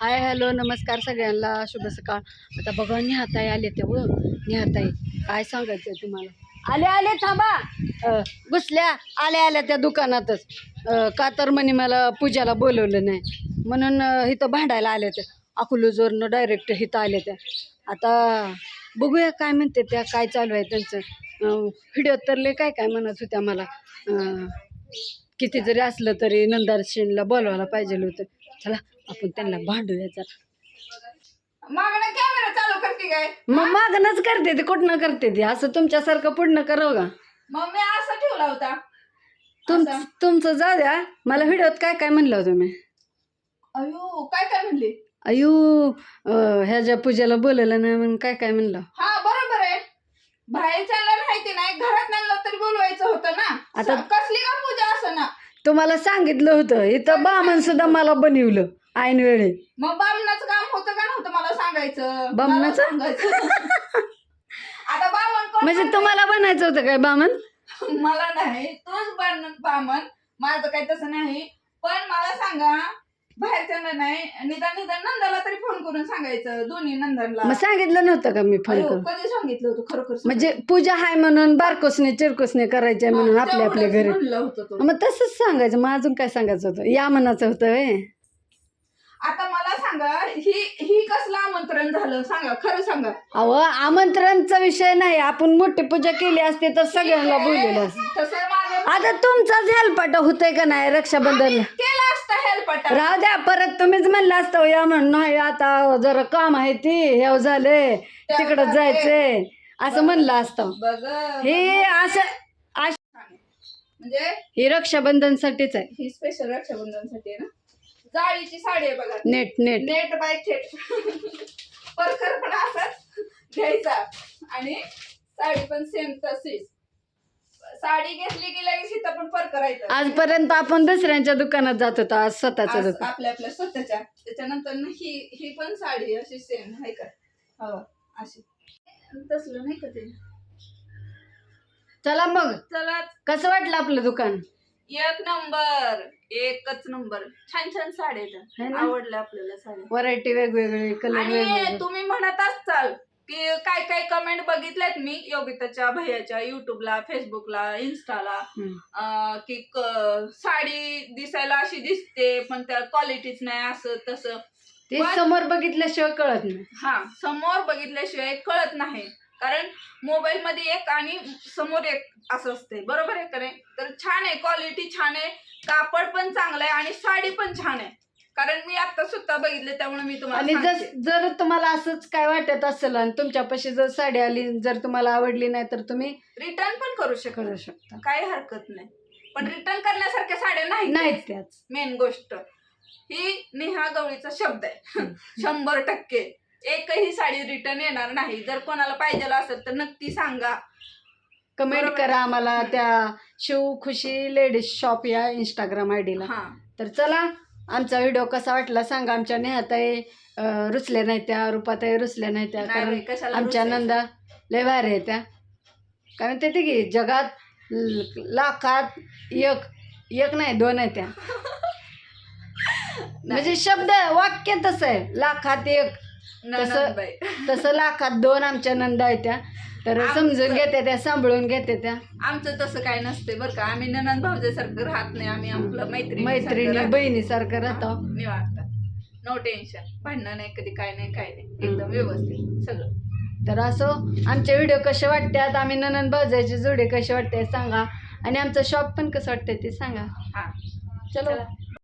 Hi hello नमस्कार सगळ्यांना. शुभ सकाळ. आता बघा निहाताई आले ते व निहाताई काय सांगायचं तुम्हाला? आले आले थांबा. घुसल्या. आल्या आल्या त्या दुकानातच. का तर म्हणे मला पूजाला बोलवलं नाही. म्हणून इथं भांडायला आले ते अकलूजवरनं डायरेक्ट इथं आले त्या. आता बघूया काय म्हणते त्या काय चालू आहे त्यांचं. व्हिडिओ तर लय काय काय म्हणत होत्या मला. किती जरी असलं तरी नंदारशीनला बोलवायला पाहिजे होतं. चला आपण त्यांना भांडूया जरा. मागणं कॅमेरा चालू करते काय? मग मागणंच करते ते कुठनं करते ते? असं तुमच्यासारखं पुढनं करो का? मग मी असा ठेवला होता. तुम असं? तुमचं जाऊ द्या. मला व्हिडिओत काय काय म्हणलं तुम्ही अयो काय काय म्हणली? अयो अं, ह्याच्या पूजेला बोलवलं नाही म्हणून काय काय म्हणलं? हा बरोबर आहे. बाहेरच्याला माहिती नाही घरात नाही तरी बोलवायचं होतं ना. आता- कसली का पूजा असं ना? तुम्हाला सांगितलं होतं इथं बामण सुद्धा मला बनवलं ऐन वेळे. मग बामणाचं काम होतं का नव्हतं मला सांगायचं? बामणाचं? मला सांगायचं. आता बामण कोण म्हणजे तुम्हाला बनायचं होतं काय बामण मला नाही तूच बन बामण माझं काही तसं नाही. पण मला सांगा बाहेरच्यांना नाही. निदान निदान नंदाला तरी फोन करून सांगायचं. दोन्ही नंदनला मग सांगितलं नव्हतं का मी फोन अयो, करून? कधी सांगितलं होतं? खरोखर. म्हणजे पूजा आहे म्हणून बारकोसने चिरकोसने करायचे म्हणून हा, आपल्या आपल्या तेवढंच घरी. म्हणलं होतं तो. मग तसंच सांगायचं. मग अजून काय सांगायचं होतं? या मनाचं होतं वे आता मला सांगा ही ही कसलं आमंत्रण झालं? सांगा खरं सांगा. अहो आमंत्रणचा विषय नाही. आपण मोठी पूजा केली असते तर सगळ्यांना बोललेलं असतं. तसं माझं आता तुमचाच हेलपाटा होतंय का नाही रक्षाबंधनला? केलं राहू द्या परत तुम्हीच म्हणलं असतं या म्हणून नाही आता जरा काम आहे ती हे झाले तिकडं जायचंय असं म्हणलं असतं. हे असं म्हणजे? हे रक्षाबंधनसाठीच आहे. ही स्पेशल रक्षाबंधनसाठी आहे ना? जाळीची साडी आहे बघा. Net net. नेट बाय थेट. परकर पण असाच घ्यायचा. आणि साडी पण सेम तशीच. साडी घेतली की लगेच इथं पण पर करायचं आजपर्यंत आपण दुसऱ्यांच्या दुकानात जात होतो आज स्वतःच्या आज दुकान आपल्या आपल्या स्वतःच्या. त्याच्यानंतर ना ही ही पण साडी अशी सेम आहे का? हो अशी. तसलं नाही का ते? चला मग. चला. कसं वाटलं आपलं दुकान? एक नंबर एकच नंबर. छान छान साड्या है ना? आवडल्या आपल्याला साड्या. व्हरायटी वेगवेगळे कलर आणि तुम्ही म्हणत असताल की काय काय कमेंट बघितल्यात मी? योगिताच्या भैयाच्या युट्यूबला फेसबुकला इन्स्टाला. अं, की क- साडी दिसायला अशी दिसते पण त्या क्वालिटीच नाही असं तसं. ते पण- समोर बघितल्याशिवाय कळत नाही. हा समोर बघितल्याशिवाय कळत नाही. कारण मोबाईल मध्ये एक आणि समोर एक असं असते. बरोबर आहे का नाही? तर छान आहे क्वालिटी छान आहे. कापड पण चांगलं आहे आणि साडी पण छान आहे. कारण मी आता सुद्धा बघितले त्यामुळे मी आणि तुम्हाला जस जर तुम्हाला असंच काय वाटत असेल आणि तुमच्यापाशी जर साडी आली जर तुम्हाला आवडली नाही तर तुम्ही रिटर्न पण करू शकतो. करू शकता. काही हरकत नाही. पण रिटर्न करण्यासारख्या साड्या नाही नाहीत त्याच मेन गोष्ट. ही नेहा गवळीचा शब्द आहे. शंभर टक्के. एकही साडी रिटर्न येणार नाही. जर कोणाला पाहिजे असेल तर नक्की सांगा. कमेंट बरोबर. करा आम्हाला त्या शिव खुशी लेडीज शॉप या इंस्टाग्राम आय डीला हा. तर चला आमचा व्हिडिओ कसा वाटला सांगा. आमच्या नेहाताई रुचल्या नाही त्या रुपाताई रुचल्या नाही त्या. नाही कारण कशाला आमच्या? नंदा लय भारी आहे त्या. म्हणते ते की जगात ल- लाखात एक एक नाही दोन आहे त्या. म्हणजे शब्द वाक्य तसं आहे. लाखात एक. ननंदबाई. तसं लाखात दोन आमच्या नंदा आहेत त्या. तर समजून घेते त्या सांभाळून घेते त्या. आमचं तसं काय नसते बरं का. आम्ही ननंद भाऊजासारखं राहत नाही. आम्ही आपलं मैत्रिणी मैत्रिणी बहिणीसारखं राहतो. निवांत. नो टेन्शन भांडणं नाही कधी काय नाही काय नाही. एकदम व्यवस्थित. सगळं तर असो आमचे व्हिडिओ कसे वाटतात? आम्ही ननंद भाऊजाचे जोडे कसे वाटते सांगा. आणि आमचं शॉप पण कसं वाटतंय ते सांगा. हा. चला.